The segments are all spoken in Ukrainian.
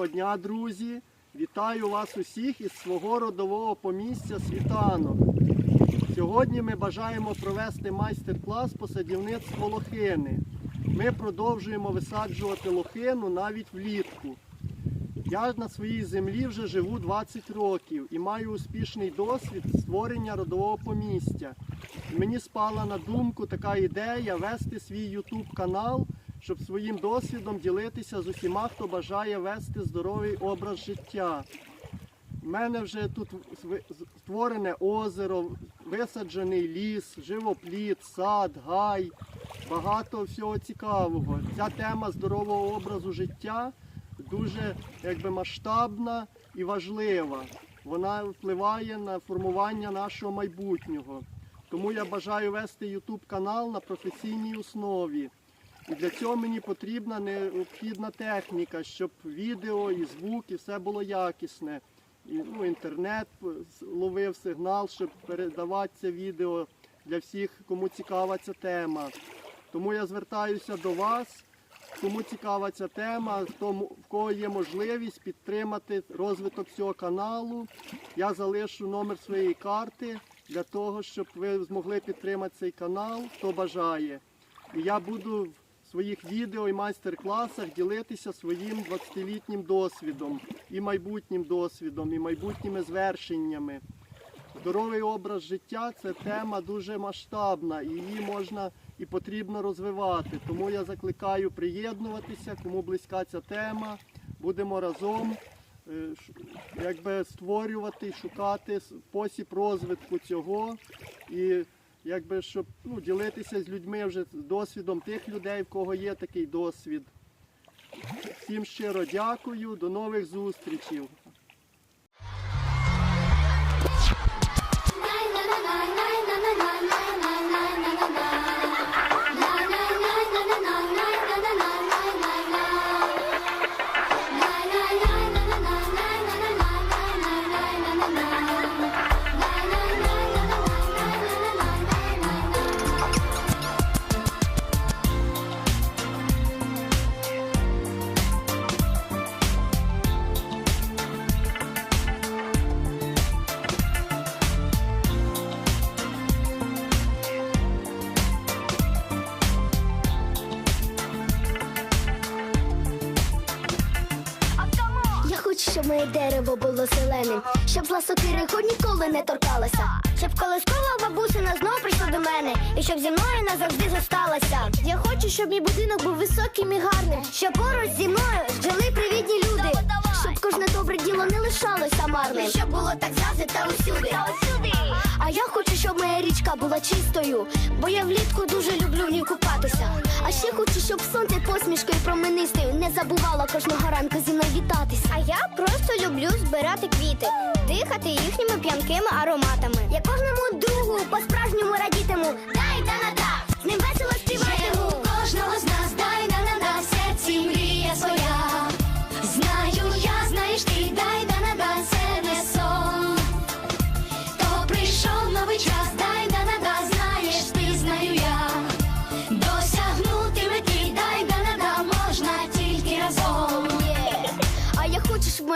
Доброго дня, друзі! Вітаю вас усіх із свого родового помістя Світанок. Сьогодні ми бажаємо провести майстер-клас по садівництву лохини. Ми продовжуємо висаджувати лохину навіть влітку. Я на своїй землі вже живу 20 років і маю успішний досвід створення родового помістя. Мені спала на думку така ідея вести свій YouTube канал, щоб своїм досвідом ділитися з усіма, хто бажає вести здоровий образ життя. У мене вже тут створене озеро, висаджений ліс, живопліт, сад, гай, багато всього цікавого. Ця тема здорового образу життя дуже якби, масштабна і важлива. Вона впливає на формування нашого майбутнього. Тому я бажаю вести YouTube канал на професійній основі. І для цього мені потрібна необхідна техніка, щоб відео і звук, і все було якісне. І, ну, інтернет ловив сигнал, щоб передавати це відео для всіх, кому цікава ця тема. Тому я звертаюся до вас, кому цікава ця тема, тому в кого є можливість підтримати розвиток цього каналу. Я залишу номер своєї карти для того, щоб ви змогли підтримати цей канал, хто бажає. І я буду своїх відео і майстер-класах ділитися своїм 20-літнім досвідом, і майбутнім досвідом, і майбутніми звершеннями. Здоровий образ життя це тема дуже масштабна, і її можна і потрібно розвивати. Тому я закликаю приєднуватися, кому близька ця тема. Будемо разом е, якби створювати, шукати спосіб розвитку цього і якби щоб ну, ділитися з людьми вже досвідом тих людей, в кого є такий досвід. Всім щиро дякую, до нових зустрічей. Дерево було зеленим, щоб зла сокири хоч ніколи не торкалася. Щоб колискова бабусина знов прийшла до мене, і щоб зі мною назавжди зосталася. Я хочу, щоб мій будинок був високим і гарним, щоб поруч зі мною жили привітні люди, щоб кожне діло не лишалося марним. Щоб було так завжди та усюди. А я хочу, щоб моя річка була чистою, бо я влітку дуже люблю в ній купатися. А ще хочу, щоб сонце посмішкою променистою не забувало кожного ранку зі мною вітатись. А я просто люблю збирати квіти, дихати їхніми п'янкими ароматами. Я кожному другу по-справжньому радітиму. Дай да на да, з ним весело співатиму. Кожного з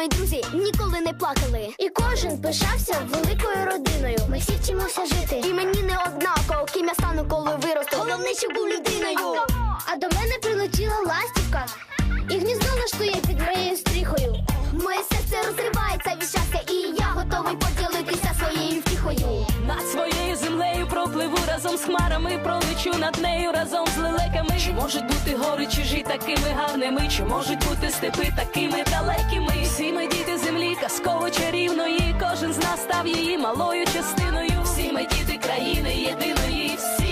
мої друзі ніколи не плакали. І кожен пишався великою родиною. Ми всі вчимося жити. І мені не однаково, ким я стану, коли виросту. Головне, щоб був людиною. А до мене прилетіла ластівка. І гніздо влаштує під моєю стріхою. Моє серце розривається від щастя, і я готовий поділитися своєю втіхою. Над своєю землею Пливу разом з хмарами, пролечу над нею разом з лелеками. Чи можуть бути гори чужі такими гарними? Чи можуть бути степи такими далекими? Всі ми діти землі, казково чарівної. Кожен з нас став її малою частиною. Всі ми діти країни єдиної. Всі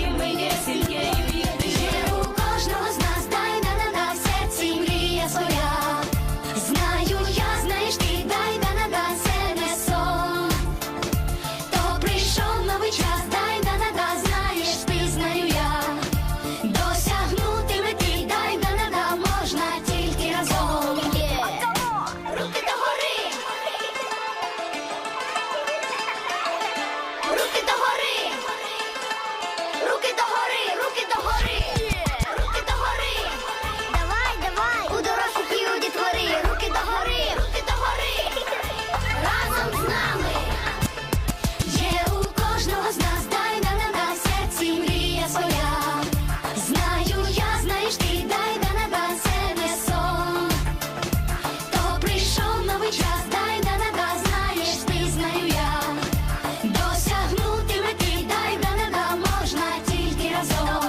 So.